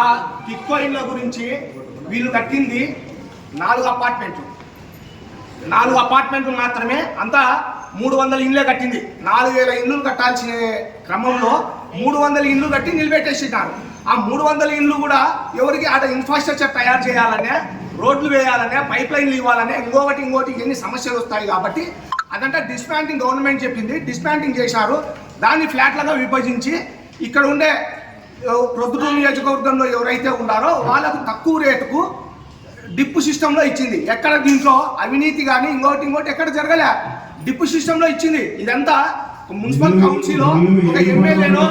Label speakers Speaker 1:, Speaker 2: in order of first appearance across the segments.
Speaker 1: ఆ టిక్కో ఇళ్ళ గురించి వీళ్ళు కట్టింది నాలుగు అపార్ట్మెంట్లు. నాలుగు అపార్ట్మెంట్లు మాత్రమే అంతా మూడు వందల ఇండ్లే కట్టింది. నాలుగు వేల ఇండ్లు కట్టాల్సిన క్రమంలో మూడు వందల ఇండ్లు కట్టి నిలబెట్టేసినారు. ఆ మూడు వందల ఇండ్లు కూడా ఎవరికి అటు ఇన్ఫ్రాస్ట్రక్చర్ తయారు చేయాలనే రోడ్లు వేయాలనే పైప్ లైన్లు ఇవ్వాలనే ఇంకొకటి ఇంకోటి ఎన్ని సమస్యలు వస్తాయి కాబట్టి అదంతా డిస్మాంటింగ్ గవర్నమెంట్ చెప్పింది. డిస్మాంటింగ్ చేశారు. దాన్ని ఫ్లాట్లుగా విభజించి ఇక్కడ ఉండే ప్రొద్దుటూరు నియోజకవర్గంలో ఎవరైతే ఉన్నారో వాళ్ళకు తక్కువ రేటుకు డిప్పు సిస్టంలో ఇచ్చింది ఎక్కడ దీంట్లో అవినీతి కానీ ఇంకోటి ఇంకోటి ఎక్కడ జరగలే డిప్పు సిస్టంలో ఇచ్చింది ఇదంతా మున్సిపల్ కౌన్సిల్ ఒక ఎమ్మెల్యేలో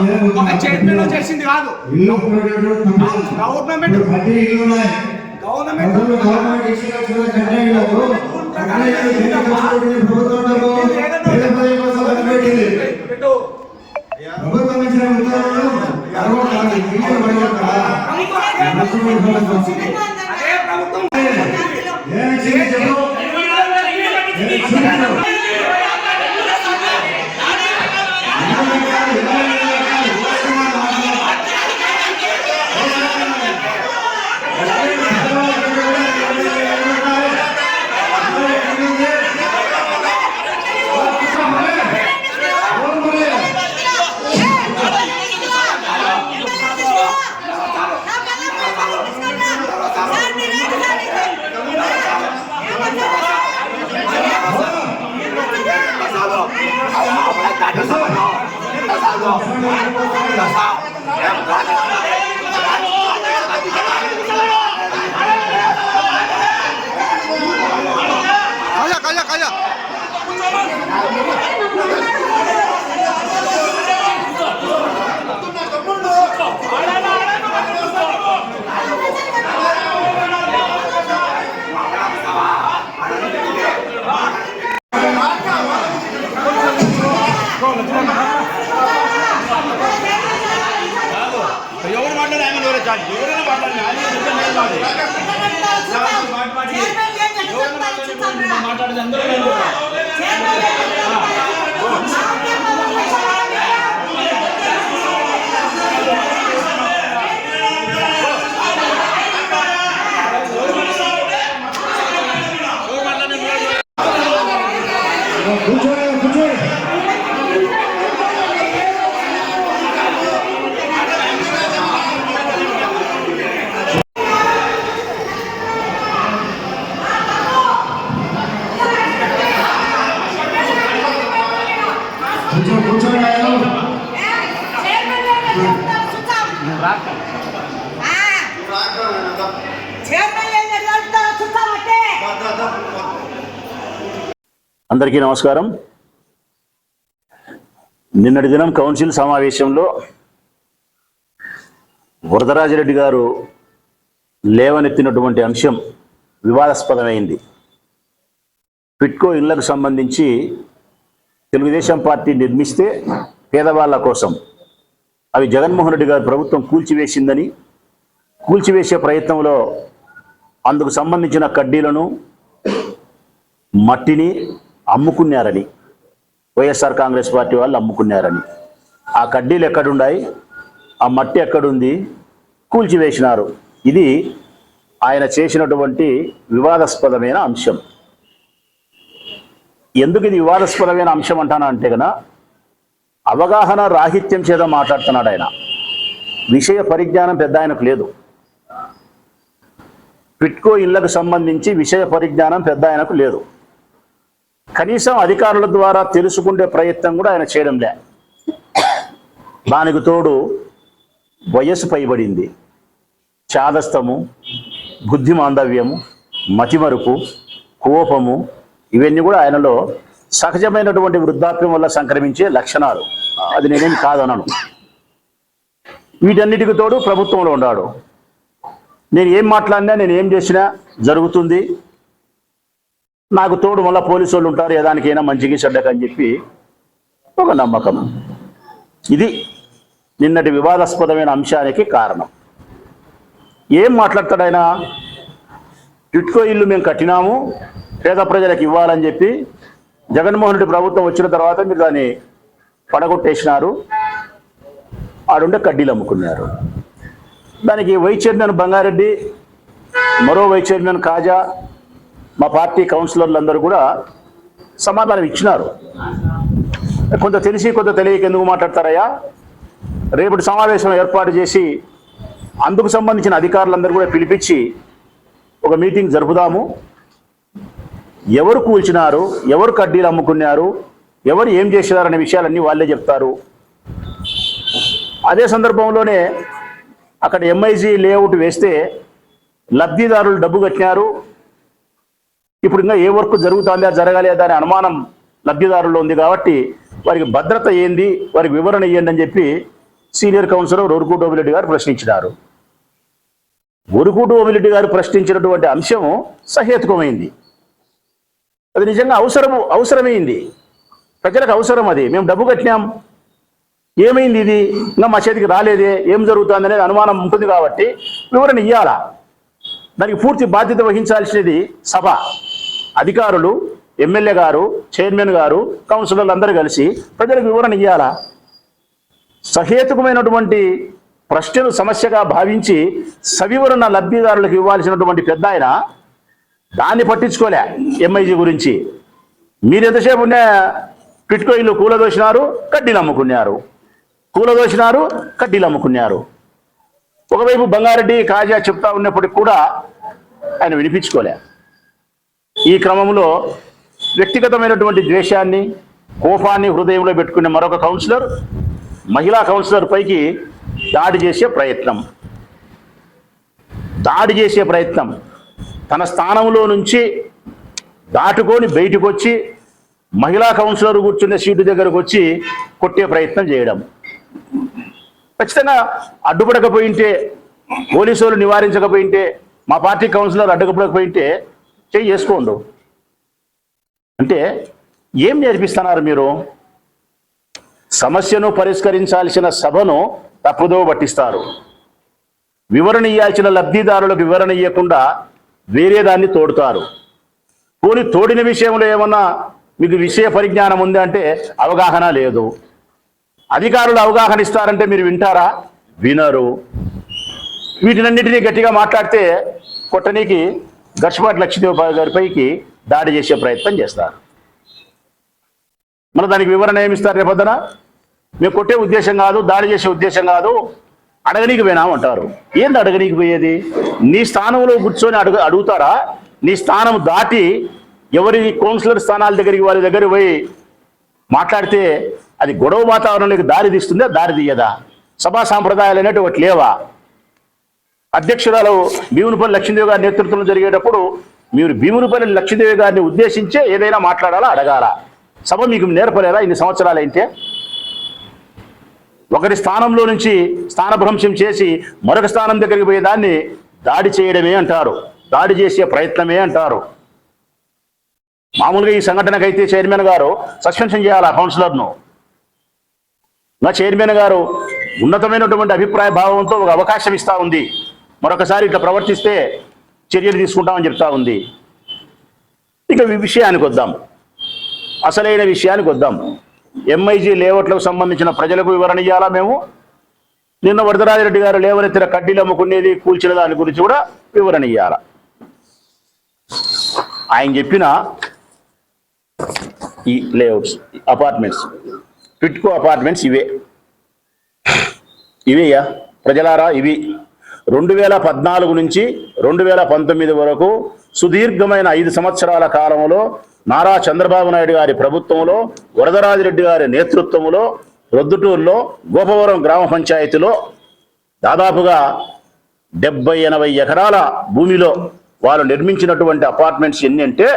Speaker 1: ఒక చైర్మన్ చేసింది కాదు గవర్నమెంట్ గవర్నమెంట్.
Speaker 2: ప్రభుత్వం ఇచ్చిన ఉత్తర్వులు గర్వకారణం. ఇంట్లో పడినాక
Speaker 1: అదే ప్రభుత్వం
Speaker 2: ఏం చేసి చెప్పు? ఏం చూపించు?
Speaker 3: కాజా కాజా కాజా
Speaker 4: ఎవరు మాట్లాడే ఆయన ఎవరే చాలు ఎవరైనా మాట్లాడండి ఆయన ఎవరైనా నేను మాట్లాడి మాట్లాడేది అందరూ నేను ఎవరు మాట్లాడిన
Speaker 2: కూర్చోండి కూర్చోండి కూర్చో కూర్చోండి ఆయన.
Speaker 5: అందరికీ నమస్కారం. నిన్నటి దినం కౌన్సిల్ సమావేశంలో వరదరాజిరెడ్డి గారు లేవనెత్తినటువంటి అంశం వివాదాస్పదమైంది. పిట్కో ఇళ్ళకు సంబంధించి తెలుగుదేశం పార్టీ నిర్మిస్తే పేదవాళ్ళ కోసం అవి జగన్మోహన్ రెడ్డి గారు ప్రభుత్వం కూల్చివేసిందని కూల్చివేసే ప్రయత్నంలో అందుకు సంబంధించిన కడ్డీలను మట్టిని అమ్ముకున్నారని. వైఎస్ఆర్ కాంగ్రెస్ పార్టీ వాళ్ళు అమ్ముకున్నారని. ఆ కడ్డీలు ఎక్కడున్నాయి? ఆ మట్టి ఎక్కడుంది? కూల్చివేసినారు ఇది ఆయన చేసినటువంటి వివాదాస్పదమైన అంశం. ఎందుకు ఇది వివాదాస్పదమైన అంశం అంటాను అంటే కనుక అవగాహన రాహిత్యం చేత మాట్లాడుతున్నాడు ఆయన. విషయ పరిజ్ఞానం పెద్ద ఆయనకు లేదు. పిట్కో ఇళ్ళకు సంబంధించి విషయ పరిజ్ఞానం పెద్ద ఆయనకు లేదు. కనీసం అధికారుల ద్వారా తెలుసుకునే ప్రయత్నం కూడా ఆయన చేయడం లే. దానికి తోడు వయస్సు పైబడింది. చాదస్తము బుద్ధి మాందవ్యము మతిమరుపు కోపము ఇవన్నీ కూడా ఆయనలో సహజమైనటువంటి వృద్ధాప్యం వల్ల సంక్రమించే లక్షణాలు. అది నేనేం కాదనను. వీటన్నిటికి తోడు ప్రభుత్వంలో ఉన్నాడు. నేను ఏం మాట్లాడినా నేను ఏం చేసినా జరుగుతుంది. నాకు తోడు మళ్ళీ పోలీసు వాళ్ళు ఉంటారు ఏదానికైనా మంచికి చెడ్డక అని చెప్పి ఒక నమ్మకం. ఇది నిన్నటి వివాదాస్పదమైన అంశానికి కారణం. ఏం మాట్లాడతాడైనా ఇట్కో టిట్కో ఇల్లు మేము కట్టినాము పేద ప్రజలకు ఇవ్వాలని చెప్పి జగన్మోహన్ రెడ్డి ప్రభుత్వం వచ్చిన తర్వాత మీరు దాన్ని పడగొట్టేసినారు ఆడుండే కడ్డీలు అమ్ముకున్నారు. దానికి వైస్ చైర్మన్ బంగారెడ్డి మరో వైస్ చైర్మన్ కాజా మా పార్టీ కౌన్సిలర్లు అందరూ కూడా సమాధానం ఇచ్చినారు. కొంత తెలిసి కొంత తెలియక ఎందుకు మాట్లాడతారయ్యా? రేపటి సమావేశం ఏర్పాటు చేసి అందుకు సంబంధించిన అధికారులందరూ కూడా పిలిపించి ఒక మీటింగ్ జరుపుదాము. ఎవరు కూల్చినారు ఎవరు కడ్డీలు అమ్ముకున్నారు ఎవరు ఏం చేసినారనే విషయాలన్నీ వాళ్ళే చెప్తారు. అదే సందర్భంలోనే అక్కడ ఎంఐజీ లేఅవుట్ వేస్తే లబ్ధిదారులు డబ్బు కట్టినారు ఇప్పుడు ఇంకా ఏ వర్క్ జరుగుతుందా జరగాలి అనే అనుమానం లబ్ధిదారుల్లో ఉంది కాబట్టి వారికి భద్రత ఏంది వారికి వివరణ ఇవ్వండి అని చెప్పి సీనియర్ కౌన్సిలర్ ఒరుకు డోమిరెడ్డి గారు ప్రశ్నించినారు. ఒరుకు డోమిరెడ్డి గారు ప్రశ్నించినటువంటి అంశం సహేతుకమైంది. అది నిజంగా అవసరము అవసరమైంది. ప్రజలకు అవసరం అది. మేము డబ్బు కట్టినాం. ఏమైంది ఇది? ఇంకా మా చేతికి రాలేదే. ఏం జరుగుతుంది అనేది అనుమానం ఉంటుంది కాబట్టి వివరణ ఇవ్వాలా దానికి పూర్తి బాధ్యత వహించాల్సినది సభ. అధికారులు ఎమ్మెల్యే గారు చైర్మన్ గారు కౌన్సిలర్లు అందరూ కలిసి ప్రజలకు వివరణ ఇవ్వాలా సహేతుకమైనటువంటి ప్రశ్నలు సమస్యగా భావించి సవివరణ లబ్ధిదారులకు ఇవ్వాల్సినటువంటి పెద్ద ఆయన దాన్ని పట్టించుకోలే ఎంఐజీ గురించి. మీరు ఎంతసేపు ఉన్న పిట్కోయిన్లు ఇల్లు కూలదోసినారు కడ్డీలు అమ్ముకున్నారు. కూలదోసినారు కడ్డీలు అమ్ముకున్నారు. ఒకవైపు బంగారెడ్డి కాజా చెప్తా ఉన్నప్పటికి కూడా ఆయన వినిపించుకోలే. ఈ క్రమంలో వ్యక్తిగతమైనటువంటి ద్వేషాన్ని కోపాన్ని హృదయంలో పెట్టుకునే మరొక కౌన్సిలర్ మహిళా కౌన్సిలర్ పైకి దాడి చేసే ప్రయత్నం. దాడి చేసే ప్రయత్నం. తన స్థానంలో నుంచి దాటుకొని బయటకు వచ్చి మహిళా కౌన్సిలర్ కూర్చునే సీటు దగ్గరకు వచ్చి కొట్టే ప్రయత్నం చేయడం. ఖచ్చితంగా అడ్డుపడకపోయింటే పోలీసులు నివారించకపోయింటే మా పార్టీ కౌన్సిలర్ అడ్డుపడకపోయింటే చెయ్యి చేసుకోండు అంటే ఏం నేర్పిస్తున్నారు మీరు? సమస్యను పరిష్కరించాల్సిన సభను తప్పుదో పట్టిస్తారు. వివరణ ఇవ్వాల్సిన లబ్ధిదారులకు వివరణ ఇవ్వకుండా వేరే దాన్ని తోడుతారు. పోని తోడిన విషయంలో ఏమన్నా మీకు విషయ పరిజ్ఞానం ఉంది అంటే అవగాహన లేదు. అధికారులు అవగాహన ఇస్తారంటే మీరు వింటారా? వినరు. వీటినన్నిటినీ గట్టిగా మాట్లాడితే కొట్టనీకి గర్షపాటి లక్ష్మీదేవి గారిపైకి దాడి చేసే ప్రయత్నం చేస్తారు. మన దానికి వివరణ ఏమిస్తారు రేపొద్దున మేము కొట్టే ఉద్దేశం కాదు దాడి చేసే ఉద్దేశం కాదు అడగనీకి పోయినామంటారు ఏంది అడగనీకి పోయేది? నీ స్థానంలో కూర్చొని అడుగు అడుగుతారా? నీ స్థానం దాటి ఎవరి కౌన్సిలర్ స్థానాల దగ్గరికి వారి దగ్గర పోయి మాట్లాడితే అది గొడవ వాతావరణంలోకి దారి తీస్తుందా దారి తీయదా? సభా సాంప్రదాయాలు అనేటివి ఒకటి లేవా? అధ్యక్షురాలు భీమునిపల్లి లక్ష్మీదేవి గారి నేతృత్వంలో జరిగేటప్పుడు మీరు భీమునిపల్లి లక్ష్మీదేవి గారిని ఉద్దేశించే ఏదైనా మాట్లాడాలా అడగాలా? సభ మీకు నేర్పలేదా? ఇన్ని సంవత్సరాలు అయితే ఒకరి స్థానంలో నుంచి స్థానభ్రంశం చేసి మరొక స్థానం దగ్గరికి పోయే దాన్ని దాడి చేయడమే అంటారు. దాడి చేసే ప్రయత్నమే అంటారు. మామూలుగా ఈ సంఘటనకైతే చైర్మన్ గారు సస్పెన్షన్ చేయాలి ఆ కౌన్సిలర్ను? నా చైర్మన్ గారు ఉన్నతమైనటువంటి అభిప్రాయ భావంతో ఒక అవకాశం ఇస్తా ఉంది. మరొకసారి ఇట్లా ప్రవర్తిస్తే చర్యలు తీసుకుంటామని చెప్తా ఉంది. ఇక విషయానికి వద్దాం. అసలైన విషయానికి వద్దాం. ఎంఐజీ లేఅవుట్లకు సంబంధించిన ప్రజలకు వివరణ ఇవ్వాలా మేము? నిన్న వరదరాజిరెడ్డి గారు లేవనెత్తిన కడ్డీలు అమ్ముకునేది కూల్చిన దాని గురించి కూడా వివరణ ఇవ్వాలా ఆయన చెప్పిన ఈ లేఅవుట్స్ అపార్ట్మెంట్స్ పిట్కో అపార్ట్మెంట్స్ ఇవే. ఇవేయా ప్రజలారా ఇవి. రెండు వేల పద్నాలుగు నుంచి రెండు వేల పంతొమ్మిది వరకు సుదీర్ఘమైన ఐదు సంవత్సరాల కాలంలో నారా చంద్రబాబు నాయుడు గారి ప్రభుత్వంలో వరదరాజిరెడ్డి గారి నేతృత్వంలో రొద్దుటూరులో గోపవరం గ్రామ పంచాయతీలో దాదాపుగా డెబ్బై ఎనభై ఎకరాల భూమిలో వాళ్ళు నిర్మించినటువంటి అపార్ట్మెంట్స్ ఎన్ని అంటే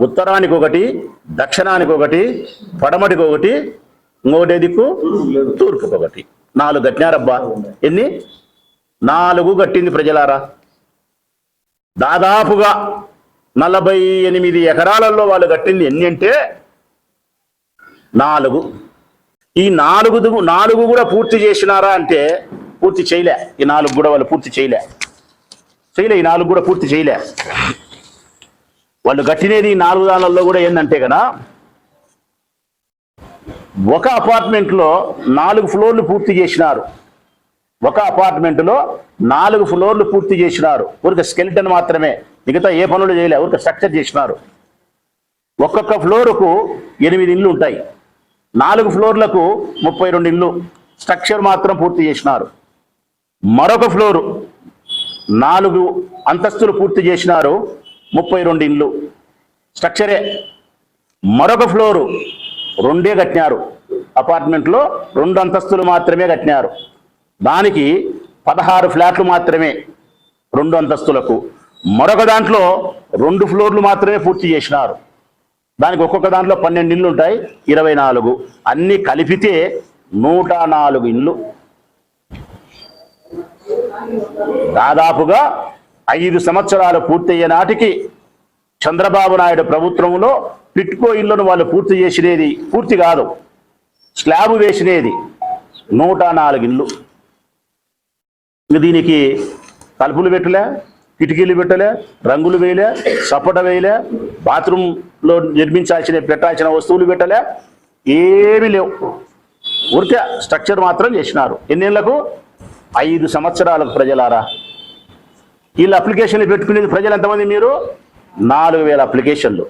Speaker 5: ఉత్తరానికి ఒకటి దక్షిణానికి ఒకటి పడమటికి ఒకటి ఇంకొకటి దిక్కు తూర్పుకి ఒకటి నాలుగు కట్టినారబ్బా. ఎన్ని? నాలుగు కట్టింది ప్రజలారా. దాదాపుగా నలభై ఎనిమిది ఎకరాలలో వాళ్ళు కట్టింది ఎన్ని అంటే నాలుగు. ఈ నాలుగు నాలుగు కూడా పూర్తి చేసినారా అంటే పూర్తి చేయలే. ఈ నాలుగు కూడా వాళ్ళు పూర్తి చేయలే. చేయలే ఈ నాలుగు కూడా పూర్తి చేయలే. వాళ్ళు కట్టినది ఈ నాలుగు దానిలో కూడా ఏంటంటే కదా ఒక అపార్ట్మెంట్లో నాలుగు ఫ్లోర్లు పూర్తి చేసినారు. ఒక అపార్ట్మెంట్లో నాలుగు ఫ్లోర్లు పూర్తి చేసినారు. ఊరికి స్కెలిటన్ మాత్రమే. మిగతా ఏ పనులు చేయలే ఊరికి స్ట్రక్చర్ చేసినారు. ఒక్కొక్క ఫ్లోరుకు ఎనిమిది ఇళ్ళు ఉంటాయి. నాలుగు ఫ్లోర్లకు ముప్పై రెండు ఇళ్ళు స్ట్రక్చర్ మాత్రం పూర్తి చేసినారు. మరొక ఫ్లోరు నాలుగు అంతస్తులు పూర్తి చేసినారు. ముప్పై రెండు ఇళ్ళు స్ట్రక్చరే. మరొక ఫ్లోరు రెండే కట్టినారు. అపార్ట్మెంట్లో రెండు అంతస్తులు మాత్రమే కట్టినారు. దానికి పదహారు ఫ్లాట్లు మాత్రమే రెండు అంతస్తులకు. మరొక దాంట్లో రెండు ఫ్లోర్లు మాత్రమే పూర్తి చేసినారు. దానికి ఒక్కొక్క దాంట్లో పన్నెండు ఇళ్ళు ఉంటాయి ఇరవై నాలుగు. అన్నీ కలిపితే నూట నాలుగు ఇళ్ళు. దాదాపుగా ఐదు సంవత్సరాలు పూర్తయ్యే నాటికి చంద్రబాబు నాయుడు ప్రభుత్వంలో పిట్కో ఇళ్ళను వాళ్ళు పూర్తి చేసినది పూర్తి కాదు. స్లాబ్ వేసినది నూట నాలుగు ఇళ్ళు. దీనికి తలుపులు పెట్టలే కిటికీలు పెట్టలే రంగులు వేయలే సపోట వేయలే బాత్రూంలో నిర్మించాల్సిన పెట్టాల్సిన వస్తువులు పెట్టలే ఏమీ లేవు. ఊరికే స్ట్రక్చర్ మాత్రం చేసినారు. ఎన్నేళ్ళకు? ఐదు సంవత్సరాలకు ప్రజలారా. వీళ్ళు అప్లికేషన్లు పెట్టుకునేది ప్రజలు ఎంతమంది మీరు? నాలుగు వేల అప్లికేషన్లు.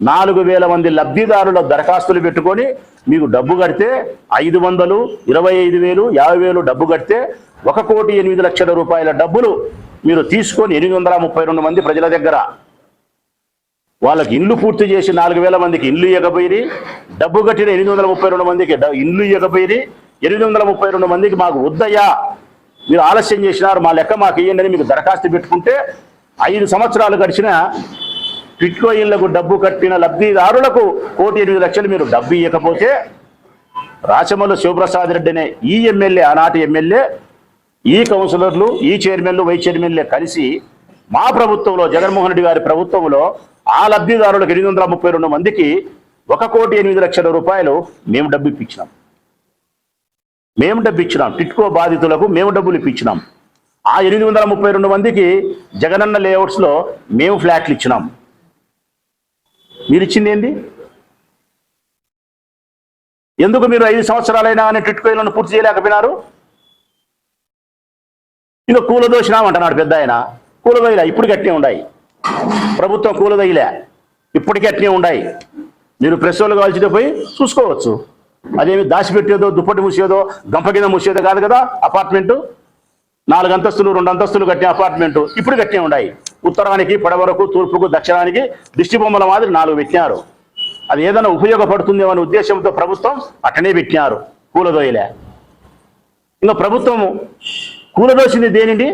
Speaker 5: నాలుగు వేల మంది లబ్ధిదారుల దరఖాస్తులు పెట్టుకొని మీకు డబ్బు కడితే ఐదు వందలు ఇరవై ఐదు వేలు యాభై వేలు డబ్బు కడితే ఒక కోటి ఎనిమిది లక్షల రూపాయల డబ్బులు మీరు తీసుకొని ఎనిమిది వందల ముప్పై రెండు మంది ప్రజల దగ్గర. వాళ్ళకి ఇల్లు పూర్తి చేసి నాలుగు వేల మందికి ఇల్లు ఇవ్వకపోయి డబ్బు కట్టిన ఎనిమిది వందల ముప్పై రెండు మందికి డ- ఇల్లు ఇవ్వకపోయి ఎనిమిది వందల ముప్పై రెండు మందికి మాకు వద్దయ్యా. మీరు ఆలస్యం చేసినారు మా లెక్క మాకు ఇవ్వండి అని మీకు దరఖాస్తు పెట్టుకుంటే ఐదు సంవత్సరాలు గడిచిన టిట్కో ఇళ్ళకు డబ్బు కట్టిన లబ్ధిదారులకు కోటి ఎనిమిది లక్షలు మీరు డబ్బు ఇవ్వకపోతే రాచమల్లు శివప్రసాద్ రెడ్డి అనే ఈ ఎమ్మెల్యే ఆనాటి ఎమ్మెల్యే ఈ కౌన్సిలర్లు ఈ చైర్మన్లు వైస్ చైర్మన్లే కలిసి మా ప్రభుత్వంలో జగన్మోహన్ రెడ్డి గారి ప్రభుత్వంలో ఆ లబ్ధిదారులకు ఎనిమిది వందల ముప్పై రెండు మందికి ఒక కోటి ఎనిమిది లక్షల రూపాయలు మేము డబ్బు ఇప్పించినాం. మేము డబ్బు ఇచ్చినాం. టిట్కో బాధితులకు మేము డబ్బులు ఇప్పించినాం. ఆ ఎనిమిది వందల ముప్పై రెండు మందికి జగనన్న లేఅవుట్స్లో మేము ఫ్లాట్లు ఇచ్చినాం. మీరు ఇచ్చింది ఏంది ఎందుకు మీరు ఐదు సంవత్సరాలైనా అని టిట్కోయిలను పూర్తి చేయలేకపోయినారు? ఇంకా కూలదోసినాం అంటున్నాడు పెద్ద ఆయన. కూలదోయిలే ఇప్పుడు గట్టినే ఉన్నాయి ప్రభుత్వం కూలదోయిలే ఇప్పటికీ అట్నే ఉన్నాయి మీరు ప్రెస్ వాళ్ళు కావాల్సిందే పోయి చూసుకోవచ్చు. అదేమి దాచిపెట్టేదో దుప్పటి మూసేదో గంప కింద మూసేదో కాదు కదా అపార్ట్మెంటు? నాలుగు అంతస్తులు రెండు అంతస్తులు కట్టిన అపార్ట్మెంట్ ఇప్పుడు కట్టినే ఉన్నాయి. ఉత్తరానికి పడవరకు తూర్పుకు దక్షిణానికి దిష్టి బొమ్మల మాదిరి నాలుగు పెట్టినారు. అది ఏదైనా ఉపయోగపడుతుందేమో అనే ఉద్దేశంతో ప్రభుత్వం అట్టనే పెట్టినారు. కూలదోయలే. ఇంకా ప్రభుత్వము కూలదోసింది దేనిండి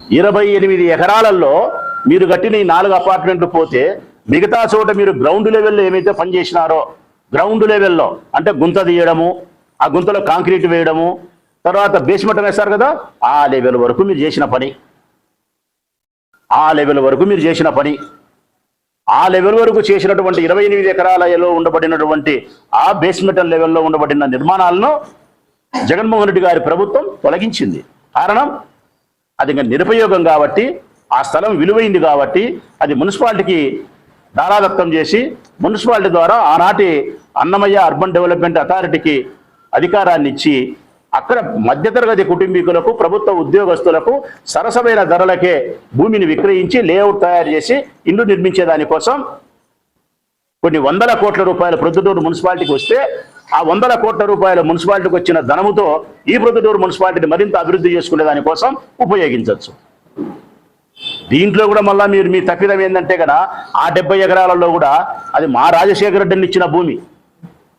Speaker 5: ఇరవై ఎనిమిది ఎకరాలలో మీరు కట్టిన ఈ నాలుగు అపార్ట్మెంట్లు పోతే మిగతా చోట మీరు గ్రౌండ్ లెవెల్లో ఏమైతే పనిచేసినారో గ్రౌండ్ లెవెల్లో అంటే గుంత తీయడము ఆ గుంతలో కాంక్రీట్ వేయడము తర్వాత బేస్మెంట్ వేస్తారు కదా ఆ లెవెల్ వరకు మీరు చేసిన పని. ఆ లెవెల్ వరకు మీరు చేసిన పని. ఆ లెవెల్ వరకు చేసినటువంటి ఇరవై ఎనిమిది ఎకరాలలో ఉండబడినటువంటి ఆ బేస్మెంట్ లెవెల్లో ఉండబడిన నిర్మాణాలను జగన్మోహన్ రెడ్డి గారి ప్రభుత్వం తొలగించింది. కారణం అది నిరుపయోగం కాబట్టి ఆ స్థలం విలువైంది కాబట్టి అది మున్సిపాలిటీకి దారాదత్తం చేసి మున్సిపాలిటీ ద్వారా ఆనాటి అన్నమయ్య అర్బన్ డెవలప్మెంట్ అథారిటీకి అధికారాన్ని ఇచ్చి అక్కడ మధ్యతరగతి కుటుంబీకులకు ప్రభుత్వ ఉద్యోగస్తులకు సరసమైన ధరలకే భూమిని విక్రయించి లేఅవుట్ తయారు చేసి ఇల్లు నిర్మించే దానికోసం కొన్ని వందల కోట్ల రూపాయల ప్రొద్దుటూరు మున్సిపాలిటీకి వస్తే ఆ వందల కోట్ల రూపాయల మున్సిపాలిటీకి వచ్చిన ధనముతో ఈ ప్రొద్దుటూరు మున్సిపాలిటీని మరింత అభివృద్ధి చేసుకునే దానికోసం ఉపయోగించవచ్చు. దీంట్లో కూడా మళ్ళా మీరు మీ తప్పిదం ఏంటంటే కదా ఆ డెబ్బై ఎకరాలలో కూడా అది మా రాజశేఖర రెడ్డిని ఇచ్చిన భూమి.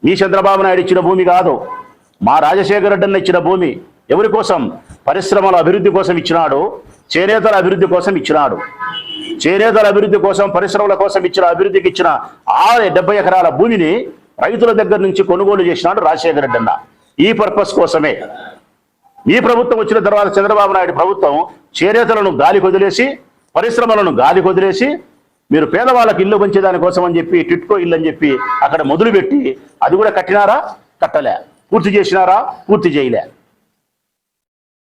Speaker 5: మీ చంద్రబాబు నాయుడు ఇచ్చిన భూమి కాదు. మా రాజశేఖర రెడ్డిని ఇచ్చిన భూమి ఎవరి కోసం? పరిశ్రమల అభివృద్ధి కోసం ఇచ్చినాడు చేనేతల అభివృద్ధి కోసం ఇచ్చినాడు. చేనేతల అభివృద్ధి కోసం పరిశ్రమల కోసం ఇచ్చిన అభివృద్ధికి ఇచ్చిన ఆ డెబ్బై ఎకరాల భూమిని రైతుల దగ్గర నుంచి కొనుగోలు చేసినాడు రాజశేఖర రెడ్డి అన్న. ఈ పర్పస్ కోసమే. ఈ ప్రభుత్వం వచ్చిన తర్వాత చంద్రబాబు నాయుడు ప్రభుత్వం చేనేతలను గాలి కొదిలేసి పరిశ్రమలను గాలి కొదిలేసి మీరు పేదవాళ్ళకి ఇల్లు పంచేదాని కోసం అని చెప్పి టిట్కో ఇల్లు అని చెప్పి అక్కడ మొదలుపెట్టి అది కూడా కట్టినారా? కట్టలే. పూర్తి చేసినారా? పూర్తి చేయలే.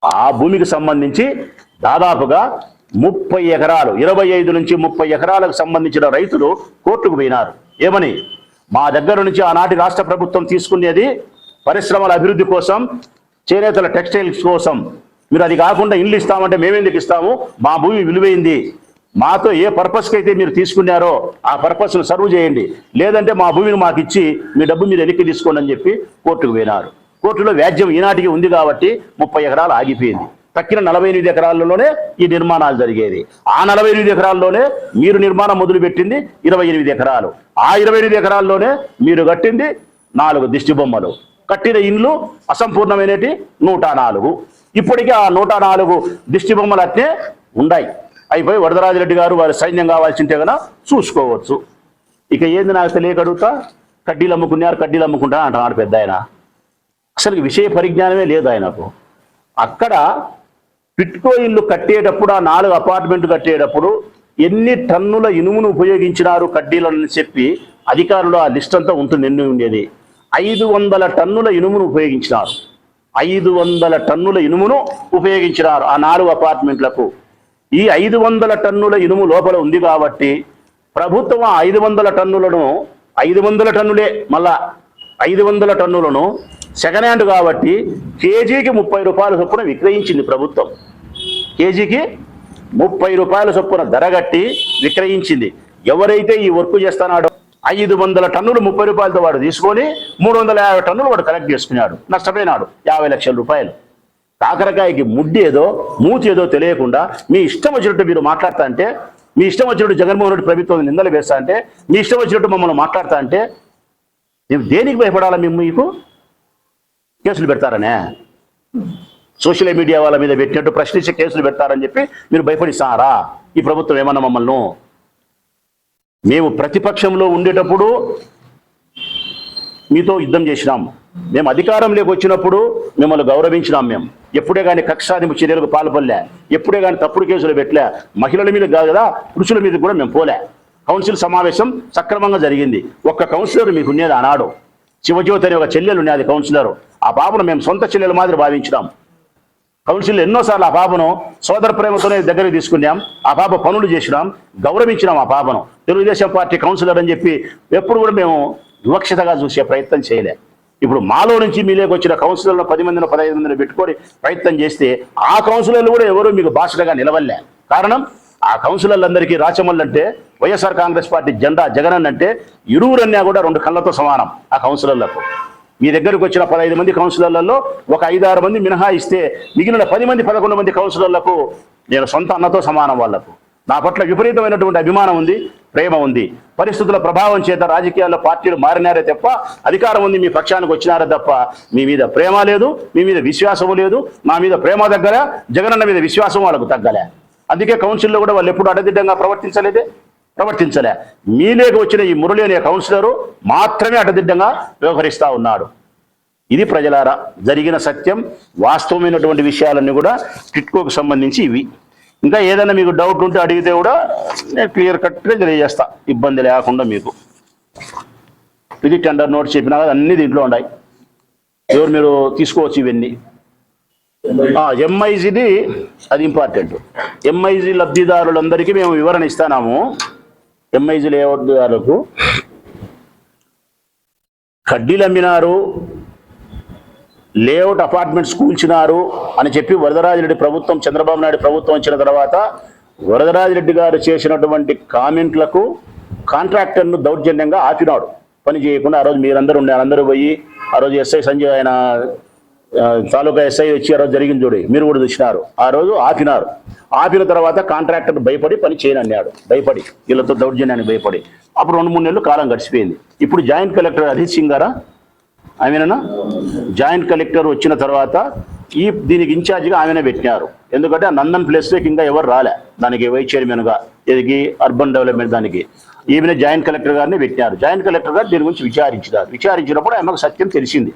Speaker 5: ఆ భూమికి సంబంధించి దాదాపుగా ముప్పై ఎకరాలు ఇరవై ఐదు నుంచి ముప్పై ఎకరాలకు సంబంధించిన రైతులు కోర్టుకు పోయినారు. ఏమని? మా దగ్గర నుంచి ఆనాటి రాష్ట్ర ప్రభుత్వం తీసుకునేది పరిశ్రమల అభివృద్ధి కోసం చేనేతల టెక్స్టైల్స్ కోసం. మీరు అది కాకుండా ఇల్లు ఇస్తామంటే మేమెందుకు ఇస్తాము? మా భూమి విలువైంది. మాతో ఏ పర్పస్కి అయితే మీరు తీసుకున్నారో ఆ పర్పస్ను సర్వ్ చేయండి. లేదంటే మా భూమిని మాకు ఇచ్చి మీ డబ్బు మీరు వెనక్కి తీసుకోండి అని చెప్పి కోర్టుకు పోయినారు. కోర్టులో వ్యాజ్యం ఈనాటికి ఉంది కాబట్టి ముప్పై ఎకరాలు ఆగిపోయింది. తక్కిన నలభై ఎనిమిది ఎకరాల్లోనే ఈ నిర్మాణాలు జరిగేది. ఆ నలభై ఎనిమిది ఎకరాల్లోనే మీరు నిర్మాణం మొదలుపెట్టింది ఇరవై ఎనిమిది ఎకరాలు. ఆ ఇరవై ఎనిమిది ఎకరాల్లోనే మీరు కట్టింది నాలుగు దిష్టి బొమ్మలు. కట్టిన ఇండ్లు అసంపూర్ణమైనటి నూట నాలుగు. ఇప్పటికీ ఆ నూట నాలుగు దిష్టి బొమ్మలు అట్నే ఉన్నాయి. అయిపోయి వరదరాజరెడ్డి గారు వారి సైన్యం కావాల్సింటే కనుక చూసుకోవచ్చు. ఇక ఏంది నాకు తెలియక అడుగుతా? కడ్డీలు అమ్ముకున్నారు కడ్డీలు అమ్ముకుంటా అంటున్నాడు పెద్ద ఆయన. అసలు విషయ పరిజ్ఞానమే లేదు ఆయనకు. అక్కడ పిట్కో ఇల్లు కట్టేటప్పుడు ఆ నాలుగు అపార్ట్మెంట్ కట్టేటప్పుడు ఎన్ని టన్నుల ఇనుమును ఉపయోగించినారు కడ్డీలని చెప్పి అధికారులు ఆ లిస్ట్ అంతా ఉంటుంది ఎన్ని ఉండేది. ఐదు వందల టన్నుల ఇనుమును ఉపయోగించినారు. ఐదు వందల టన్నుల ఇనుమును ఉపయోగించినారు ఆ నాలుగు అపార్ట్మెంట్లకు. ఈ ఐదు వందల టన్నుల ఇనుము లోపల ఉంది కాబట్టి ప్రభుత్వం ఆ ఐదు వందల టన్నులను ఐదు వందల టన్నులే మళ్ళా ఐదు వందల టన్నులను సెకండ్ హ్యాండ్ కాబట్టి కేజీకి ముప్పై రూపాయల చొప్పున విక్రయించింది ప్రభుత్వం. కేజీకి ముప్పై రూపాయల చొప్పున ధర కట్టి విక్రయించింది. ఎవరైతే ఈ వర్క్ చేస్తున్నాడో ఐదు వందల టన్నులు ముప్పై రూపాయలతో వాడు తీసుకొని మూడు వందల యాభై టన్నులు వాడు కలెక్ట్ చేసుకున్నాడు. నష్టపోయినాడు. యాభై లక్షల రూపాయలు. కాకరకాయకి ముడ్డి ఏదో మూతి ఏదో తెలియకుండా మీ ఇష్టం వచ్చినట్టు మీరు మాట్లాడతా అంటే మీ ఇష్టం వచ్చినట్టు జగన్మోహన్ రెడ్డి ప్రభుత్వం నిందలు వేస్తా అంటే మీ ఇష్టం వచ్చినట్టు మమ్మల్ని మాట్లాడతా అంటే మేము దేనికి భయపడాలా మేము మీకు? కేసులు పెడతారనే. సోషల్ మీడియా వాళ్ళ మీద పెట్టినట్టు ప్రశ్నించే కేసులు పెడతారని చెప్పి మీరు భయపడిస్తారా? ఈ ప్రభుత్వం ఏమన్నా మమ్మల్ని? మేము ప్రతిపక్షంలో ఉండేటప్పుడు మీతో యుద్ధం చేసినాం. మేము అధికారంలోకి వచ్చినప్పుడు మిమ్మల్ని గౌరవించినాం మేము. ఎప్పుడే కానీ కక్షాదింపు చర్యలకు పాల్పడలే. ఎప్పుడే కానీ తప్పుడు కేసులు పెట్టలే. మహిళల మీద కాదు కదా పురుషుల మీద కూడా మేము పోలే. కౌన్సిల్ సమావేశం సక్రమంగా జరిగింది. ఒక్క కౌన్సిలర్ మీకు ఉండేది ఆనాడు. శివజ్యోతి అనే ఒక చెల్లెలు ఉండేది కౌన్సిలర్. ఆ బాబును మేము సొంత చెల్లెల మాదిరి భావించినాం. కౌన్సిల్ ఎన్నోసార్లు ఆ పాపను సోదర ప్రేమతోనే దగ్గరికి తీసుకున్నాం. ఆ పాప పనులు చేసినాం. గౌరవించినాం ఆ పాపను తెలుగుదేశం పార్టీ కౌన్సిలర్ అని చెప్పి ఎప్పుడు కూడా మేము వివక్షతగా చూసే ప్రయత్నం చేయలే. ఇప్పుడు మాలో నుంచి మీలోకి వచ్చిన కౌన్సిలర్లు పది మందిని పదహైదు మందిని పెట్టుకొని ప్రయత్నం చేస్తే ఆ కౌన్సిలర్లు కూడా ఎవరు మీకు భాషలుగా నిలవలే. కారణం ఆ కౌన్సిలర్లందరికీ రాచమల్లంటే వైఎస్ఆర్ కాంగ్రెస్ పార్టీ జెండా జగన్ అంటే ఇరువురన్నా కూడా రెండు కళ్ళతో సమానం ఆ కౌన్సిలర్లకు. మీ దగ్గరకు వచ్చిన పదహైదు మంది కౌన్సిలర్లలో ఒక ఐదారు మంది మినహాయిస్తే మిగిలిన పది మంది పదకొండు మంది కౌన్సిలర్లకు నేను సొంత అన్నతో సమానం వాళ్ళకు నా పట్ల విపరీతమైనటువంటి అభిమానం ఉంది ప్రేమ ఉంది. పరిస్థితుల ప్రభావం చేత రాజకీయాల్లో పార్టీలు మారినారే తప్ప అధికారం ఉంది మీ పక్షానికి వచ్చినారే తప్ప మీ మీద ప్రేమ లేదు మీ మీద విశ్వాసం లేదు నా మీద ప్రేమ దగ్గర జగనన్న మీద విశ్వాసం వాళ్ళకు తగ్గలే. అందుకే కౌన్సిల్లో కూడా వాళ్ళు ఎప్పుడు అడ్డదిడ్డంగా ప్రవర్తించలేదే ప్రవర్తించలే. మీలేకి వచ్చిన ఈ మురళి అనే కౌన్సిలరు మాత్రమే అడ్డదిడ్డంగా వ్యవహరిస్తా ఉన్నాడు. ఇది ప్రజలారా జరిగిన సత్యం వాస్తవమైనటువంటి విషయాలన్నీ కూడా టిట్కోకు సంబంధించి ఇవి. ఇంకా ఏదైనా మీకు డౌట్ ఉంటే అడిగితే కూడా నేను క్లియర్ కట్గా తెలియజేస్తా. ఇబ్బంది లేకుండా మీకు. ఇది టెండర్ నోట్ చెప్పినా కదా అన్ని దీంట్లో ఉన్నాయి. ఎవరు మీరు తీసుకోవచ్చు ఇవన్నీ? ఎంఐజీది అది ఇంపార్టెంట్ ఎంఐజీ లబ్ధిదారులందరికీ మేము వివరణ ఇస్తున్నాము. ఎంఐజీ లేఅవుట్దారులకు కడ్డీలు అమ్మినారు. లేఅవుట్ అపార్ట్మెంట్స్ కూల్చినారు అని చెప్పి వరదరాజిరెడ్డి ప్రభుత్వం చంద్రబాబు నాయుడు ప్రభుత్వం వచ్చిన తర్వాత వరదరాజిరెడ్డి గారు చేసినటువంటి కామెంట్లకు కాంట్రాక్టర్ను దౌర్జన్యంగా ఆపినాడు. పని చేయకుండా ఆ రోజు మీరందరూ ఉన్నారు అందరూ పోయి ఆ రోజు ఎస్ఐ సంజయ్ ఆయన తాలూకా ఎస్ఐ వచ్చి ఆ రోజు జరిగింది చూడి మీరు కూడా చూసినారు. ఆ రోజు ఆపినారు. ఆపిన తర్వాత కాంట్రాక్టర్ భయపడి పని చేయనన్నాడు. భయపడి వీళ్ళతో దౌర్జన్యానికి భయపడి. అప్పుడు రెండు మూడు నెలలు కాలం గడిచిపోయింది. ఇప్పుడు జాయింట్ కలెక్టర్ అజిత్ సింగ్ గారా? ఆమెనా జాయింట్ కలెక్టర్ వచ్చిన తర్వాత ఈ దీనికి ఇన్ఛార్జిగా ఆమెనే పెట్టినారు. ఎందుకంటే ఆ నందన్ ప్లేస్లోకి ఇంకా ఎవరు రాలే. దానికి వైస్ చైర్మన్గా ఇది అర్బన్ డెవలప్మెంట్ దానికి ఈమెనే జాయింట్ కలెక్టర్ గారిని పెట్టినారు. జాయింట్ కలెక్టర్ గారు దీని గురించి విచారించినారు. విచారించినప్పుడు ఆమెకు సత్యం తెలిసింది.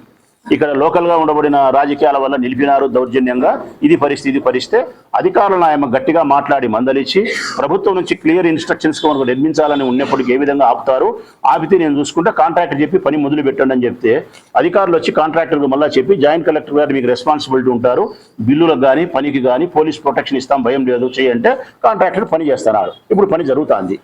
Speaker 5: ఇక్కడ లోకల్గా ఉండబడిన రాజకీయాల వల్ల నిలిపినారు దౌర్జన్యంగా. ఇది పరిస్థితి పరిస్తే అధికారులను ఆయన గట్టిగా మాట్లాడి మందలిచ్చి ప్రభుత్వం నుంచి క్లియర్ ఇన్స్ట్రక్షన్స్ మనకు నిర్మించాలని ఉన్నప్పటికీ ఏ విధంగా ఆపుతారు ఆపితే నేను చూసుకుంటే కాంట్రాక్టర్ చెప్పి పని మొదలు పెట్టండి అని చెప్తే అధికారులు వచ్చి కాంట్రాక్టర్కి మళ్ళీ చెప్పి జాయింట్ కలెక్టర్ గారు మీకు రెస్పాన్సిబిలిటీ ఉంటారు బిల్లులకు కానీ పనికి కానీ పోలీస్ ప్రొటెక్షన్ ఇస్తాం భయం లేదు చేయంటే కాంట్రాక్టర్ పని చేస్తున్నాడు ఇప్పుడు పని జరుగుతుంది.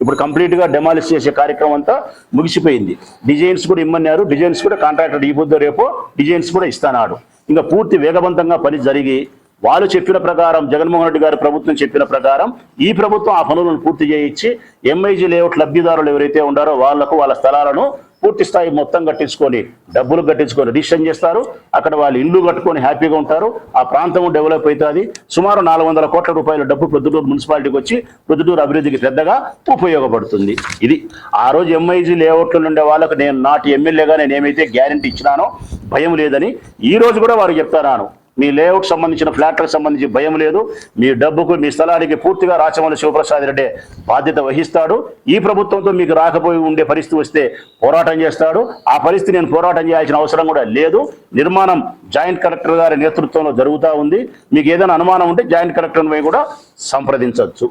Speaker 5: ఇప్పుడు కంప్లీట్గా డెమాలిష్ చేసే కార్యక్రమం అంతా ముగిసిపోయింది. డిజైన్స్ కూడా ఇమ్మన్నారు. డిజైన్స్ కూడా కాంట్రాక్టర్ ఈ పొద్దు రేపు డిజైన్స్ కూడా ఇస్తానాడు. ఇంకా పూర్తి వేగవంతంగా పని జరిగి వాళ్ళు చెప్పిన ప్రకారం జగన్మోహన్ రెడ్డి గారి ప్రభుత్వం చెప్పిన ప్రకారం ఈ ప్రభుత్వం ఆ పనులను పూర్తి చేయించి ఎంఐజీ లేఅవుట్ లబ్ధిదారులు ఎవరైతే ఉండారో వాళ్ళకు వాళ్ళ స్థలాలను పూర్తి స్థాయి మొత్తం కట్టించుకొని డబ్బులు కట్టించుకొని రిజిస్టర్ చేస్తారు. అక్కడ వాళ్ళు ఇల్లు కట్టుకొని హ్యాపీగా ఉంటారు. ఆ ప్రాంతం డెవలప్ అవుతుంది. సుమారు నాలుగు వందల కోట్ల రూపాయల డబ్బు ప్రొద్దుటూరు మున్సిపాలిటీకి వచ్చి ప్రొద్దుటూరు అభివృద్ధికి పెద్దగా ఉపయోగపడుతుంది. ఇది ఆ రోజు ఎంఐజీ లేఅవుట్లో ఉండే వాళ్ళకు నేను నాటి ఎమ్మెల్యేగా నేను ఏమైతే గ్యారంటీ ఇచ్చినానో భయం లేదని ఈ రోజు కూడా వారు చెప్తాను మీ లేఅవుట్ సంబంధించిన ఫ్లాట్లకు సంబంధించి భయం లేదు. మీ డబ్బుకు మీ స్థలానికి పూర్తిగా రాచమల్లి శివప్రసాద్ రెడ్డి బాధ్యత వహిస్తాడు. ఈ ప్రభుత్వంతో మీకు రాకపోయి ఉండే పరిస్థితి వస్తే పోరాటం చేస్తాడు. ఆ పరిస్థితి నేను పోరాటం చేయాల్సిన అవసరం కూడా లేదు. నిర్మాణం జాయింట్ కలెక్టర్ గారి నేతృత్వంలో జరుగుతూ ఉంది. మీకు ఏదైనా అనుమానం ఉంటే జాయింట్ కలెక్టర్ కూడా సంప్రదించవచ్చు.